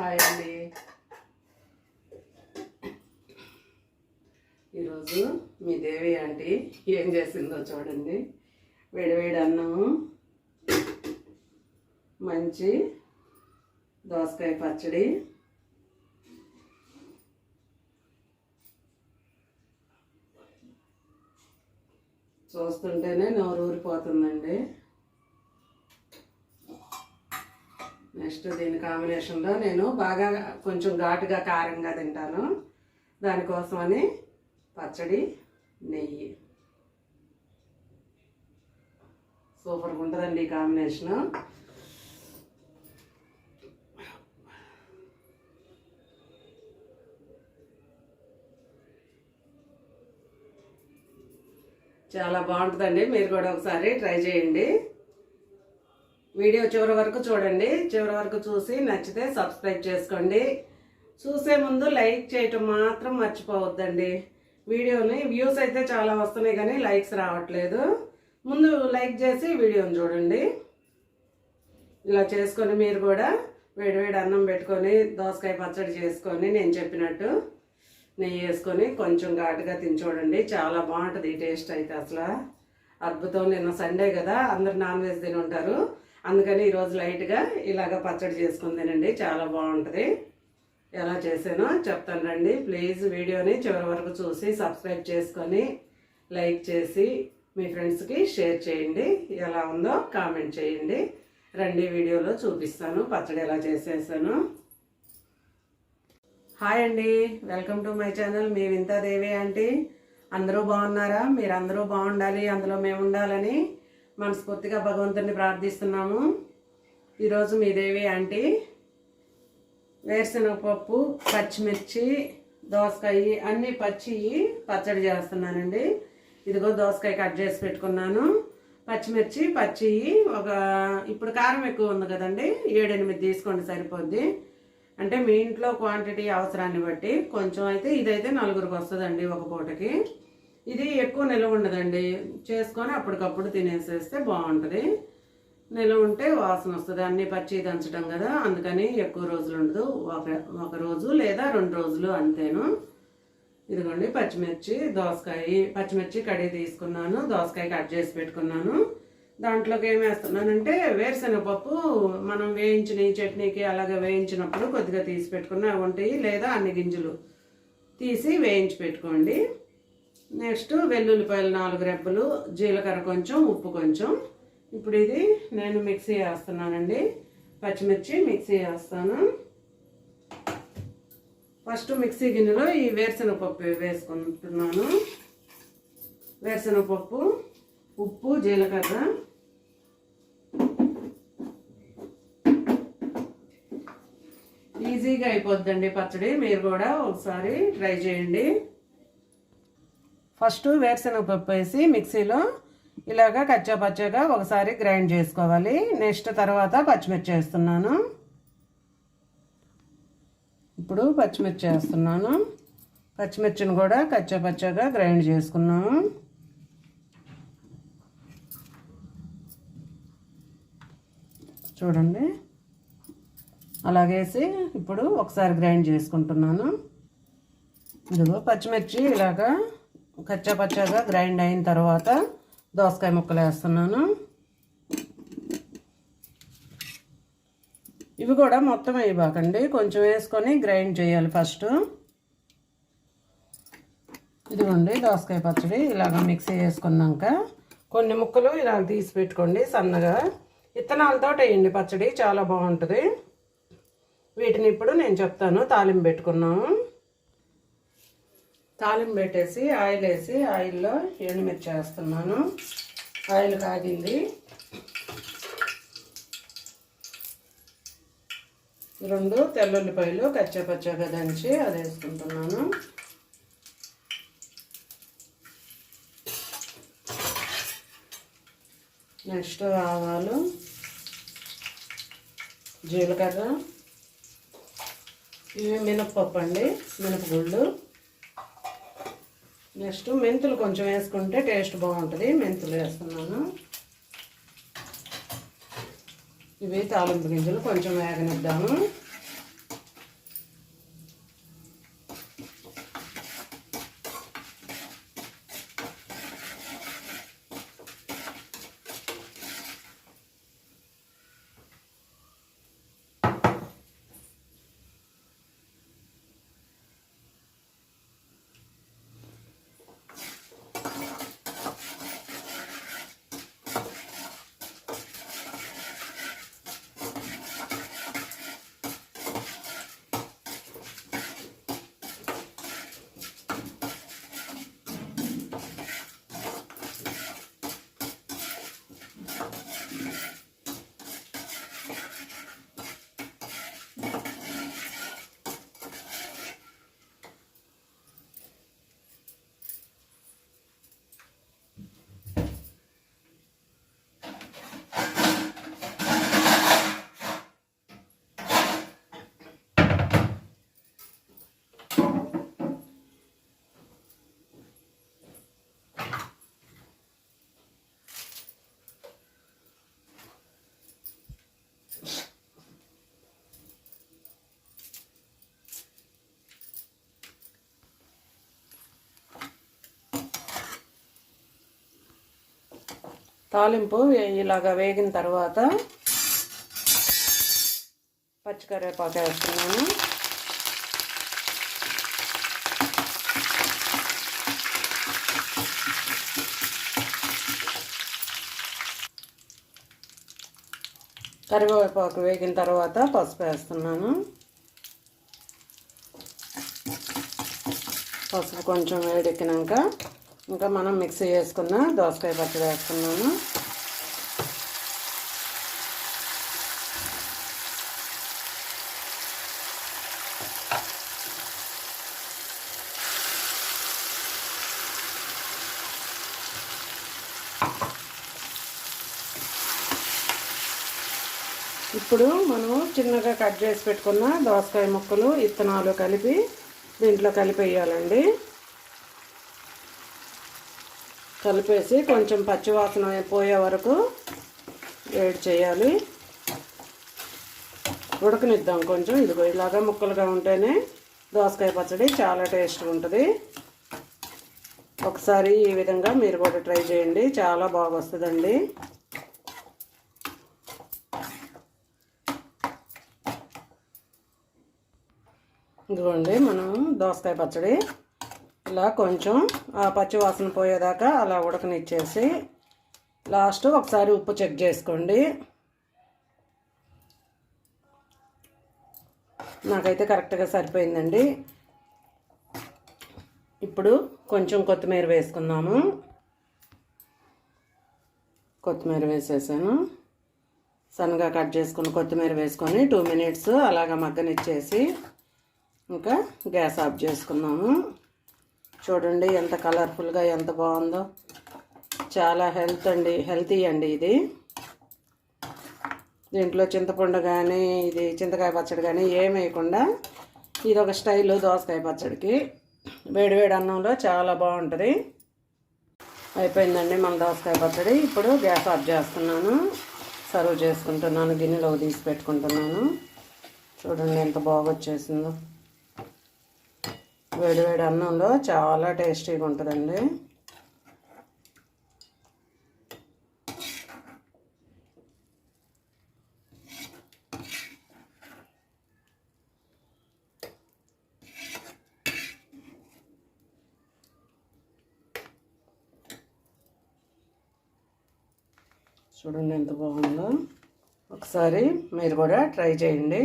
Hi అండి. ఈరోజు మీ దేవి aunty ఏం చేసిందో చూడండి. వేడివేడి అన్నము మంచి దోసకాయ పచ్చడి చూస్తుంటేనే నోరు ఊరిపోతుందండి నెక్స్ట్ దీని కాంబినేషన్లో నేను బాగా కొంచెం ఘాటుగా కారంగా తింటాను. దానికోసమని పచ్చడి నెయ్యి. సూపర్గా ఉంటుందండి ఈ కాంబినేషను. చాలా బాగుంటుందండి. మీరు కూడా ఒకసారి ట్రై చేయండి. వీడియో చివరి వరకు చూడండి. చివరి వరకు చూసి నచ్చితే సబ్స్క్రైబ్ చేసుకోండి. చూసే ముందు లైక్ చేయటం మాత్రం మర్చిపోవద్దండి. వీడియోని వ్యూస్ అయితే చాలా వస్తున్నాయి కానీ లైక్స్ రావట్లేదు. ముందు లైక్ చేసి వీడియోని చూడండి. ఇలా చేసుకొని మీరు కూడా వేడివేడి అన్నం పెట్టుకొని దోసకాయ పచ్చడి చేసుకొని నేను చెప్పినట్టు నెయ్యి వేసుకొని కొంచెం ఘాటుగా తిని చూడండి. చాలా బాగుంటుంది టేస్ట్ అయితే అసలు. అద్భుతం. నిన్న సండే కదా అందరు నాన్ వెజ్ తిని ఉంటారు. అందుకని ఈరోజు లైట్గా ఇలాగ పచ్చడి చేసుకుందేనండి. చాలా బాగుంటుంది. ఎలా చేసానో చెప్తాను రండి. ప్లీజ్ వీడియోని చివరి వరకు చూసి సబ్స్క్రైబ్ చేసుకొని లైక్ చేసి మీ ఫ్రెండ్స్కి షేర్ చేయండి. ఎలా ఉందో కామెంట్ చేయండి. రండి వీడియోలో చూపిస్తాను పచ్చడి ఎలా చేసేసాను. హాయ్ అండి. వెల్కమ్ టు మై ఛానల్ మీ వింతాదేవి ఆంటీ. అందరూ బాగున్నారా? మీరు అందరూ బాగుండాలి. అందులో మేము ఉండాలని మనస్ఫూర్తిగా భగవంతుని ప్రార్థిస్తున్నాము. ఈరోజు మీదేవి ఆంటీ వేరుశనగ పప్పు పచ్చిమిర్చి దోసకాయ అన్నీ పచ్చి పచ్చడి చేస్తున్నానండి. ఇదిగో దోసకాయ కట్ చేసి పెట్టుకున్నాను. పచ్చిమిర్చి పచ్చి ఒక ఇప్పుడు కారం ఎక్కువ ఉంది కదండి. ఏడెనిమిది తీసుకోండి సరిపోద్ది. అంటే మీ ఇంట్లో క్వాంటిటీ అవసరాన్ని బట్టి కొంచెం అయితే ఇదైతే నలుగురికి వస్తుందండి ఒక పూటకి. ఇది ఎక్కువ నిల్వ ఉండదండి. చేసుకొని అప్పటికప్పుడు తినేసేస్తే బాగుంటుంది. నిల్వ ఉంటే వాసన వస్తుంది. అన్ని పచ్చి దంచడం కదా అందుకని ఎక్కువ రోజులు ఉండదు. ఒక ఒక రోజు లేదా రెండు రోజులు అంతేను. ఇదిగోండి పచ్చిమిర్చి దోసకాయ పచ్చిమిర్చి కడిగి తీసుకున్నాను. దోసకాయ కట్ చేసి పెట్టుకున్నాను. దాంట్లోకి ఏం వేస్తున్నానంటే వేరుశనగపప్పు మనం వేయించిన ఈ చట్నీకి అలాగే వేయించినప్పుడు కొద్దిగా తీసి పెట్టుకున్న ఉంటాయి. లేదా అన్ని గింజలు తీసి వేయించి పెట్టుకోండి. నెక్స్ట్ వెల్లుల్లిపాయలు నాలుగు రెబ్బలు జీలకర్ర కొంచెం ఉప్పు కొంచెం. ఇప్పుడు ఇది నేను మిక్సీ వేస్తున్నానండి. పచ్చిమిర్చి మిక్సీ వేస్తాను. ఫస్ట్ మిక్సీ గిన్నెలో ఈ వేరుశనగపప్పు వేసుకుంటున్నాను. వేరుశనగపప్పు ఉప్పు జీలకర్ర. ఈజీగా అయిపోద్దండి పచ్చడి. మీరు కూడా ఒకసారి ట్రై చేయండి. ఫస్ట్ వేరుశనగపప్పు వేసి మిక్సీలో ఇలాగా కచ్చా పచ్చగా ఒకసారి గ్రైండ్ చేసుకోవాలి. నెక్స్ట్ తర్వాత పచ్చిమిర్చి వేస్తున్నాను. ఇప్పుడు పచ్చిమిర్చి వేస్తున్నాను. పచ్చిమిర్చిని కూడా కచ్చా పచ్చగా గ్రైండ్ చేసుకున్నాము. చూడండి. అలాగేసి ఇప్పుడు ఒకసారి గ్రైండ్ చేసుకుంటున్నాను. ఇదిగో పచ్చిమిర్చి ఇలాగా కచ్చాపచ్చాగా గ్రైండ్ అయిన తర్వాత దోసకాయ ముక్కలు వేస్తున్నాను. ఇవి కూడా మొత్తం వేయబాకండి కొంచెం వేసుకొని గ్రైండ్ చేయాలి ఫస్ట్. ఇదిగోండి దోసకాయ పచ్చడి ఇలాగ మిక్సీ వేసుకున్నాక కొన్ని ముక్కలు ఇలాగ తీసి పెట్టుకోండి సన్నగా. విత్తనాలతో వేయండి పచ్చడి చాలా బాగుంటుంది. వీటిని ఇప్పుడు నేను చెప్తాను తాలింపు పెట్టుకున్నాము తాలింపు పెట్టేసి ఆయిల్ వేసి ఆయిల్లో ఎండుమిర్చి వేస్తున్నాను. ఆయిల్ కాగింది. రెండు తెల్లుల్లిపాయలు కచ్చపచ్చగా దంచి అది వేసుకుంటున్నాను. నెక్స్ట్ ఆవాలు జీలకర్ర ఇవి మినప్పప్పు అండి మినపగుళ్ళు. నెక్స్ట్ మెంతులు కొంచెం వేసుకుంటే టేస్ట్ బాగుంటుంది. మెంతులు వేస్తున్నాను. ఇవి తాలింపు గింజలు కొంచెం వేగనిద్దాము. తాలింపు ఇలాగ వేగిన తర్వాత పచ్చికరివేపాకు వేస్తున్నాను. కరివేపాకు వేగిన తర్వాత పసుపు వేస్తున్నాను. పసుపు కొంచెం వేడెక్కినాక ఇంకా మనం మిక్సీ చేసుకున్న దోసకాయ పచ్చడి వేసుకున్నాము. ఇప్పుడు మనం చిన్నగా కట్ చేసి పెట్టుకున్న దోసకాయ ముక్కలు ఇత్తనాలు కలిపి దీంట్లో కలిపేయాలండి. కలిపేసి కొంచెం పచ్చివాసన పోయే వరకు వేడి చేయాలి. ఉడకనిద్దాం కొంచెం. ఇదిగో ఇలాగా ముక్కలుగా ఉంటేనే దోసకాయ పచ్చడి చాలా టేస్ట్ ఉంటుంది. ఒకసారి ఈ విధంగా మీరు కూడా ట్రై చేయండి. చాలా బాగా వస్తుందండి. ఇదిగోండి మనం దోసకాయ పచ్చడి ఇలా కొంచెం ఆ పోయేదాకా అలా ఉడకనిచ్చేసి లాస్ట్ ఒకసారి ఉప్పు చెక్ చేసుకోండి. నాకైతే కరెక్ట్గా సరిపోయిందండి. ఇప్పుడు కొంచెం కొత్తిమీర వేసుకుందాము. కొత్తిమీర వేసేసాను. సన్నగా కట్ చేసుకుని కొత్తిమీర వేసుకొని టూ మినిట్స్ అలాగ మగ్గనిచ్చేసి ఇంకా గ్యాస్ ఆఫ్ చేసుకున్నాము చూడండి ఎంత కలర్ఫుల్గా ఎంత బాగుందో. చాలా హెల్త్ అండి హెల్తీ అండి ఇది. దీంట్లో చింతపండు కానీ ఇది చింతకాయ పచ్చడి కానీ ఏం వేయకుండా ఇది ఒక స్టైలు దోసకాయ పచ్చడికి. వేడి వేడి అన్నంలో చాలా బాగుంటుంది. అయిపోయిందండి మన దోసకాయ పచ్చడి. ఇప్పుడు గ్యాస్ ఆఫ్ చేస్తున్నాను. సర్వ్ చేసుకుంటున్నాను గిన్నెలో తీసి పెట్టుకుంటున్నాను. చూడండి ఎంత బాగా వచ్చేసిందో వేడి వేడి అన్నంలో చాలా టేస్టీగా ఉంటుందండి. చూడండి ఎంత బాగుందో. ఒకసారి మీరు కూడా ట్రై చేయండి.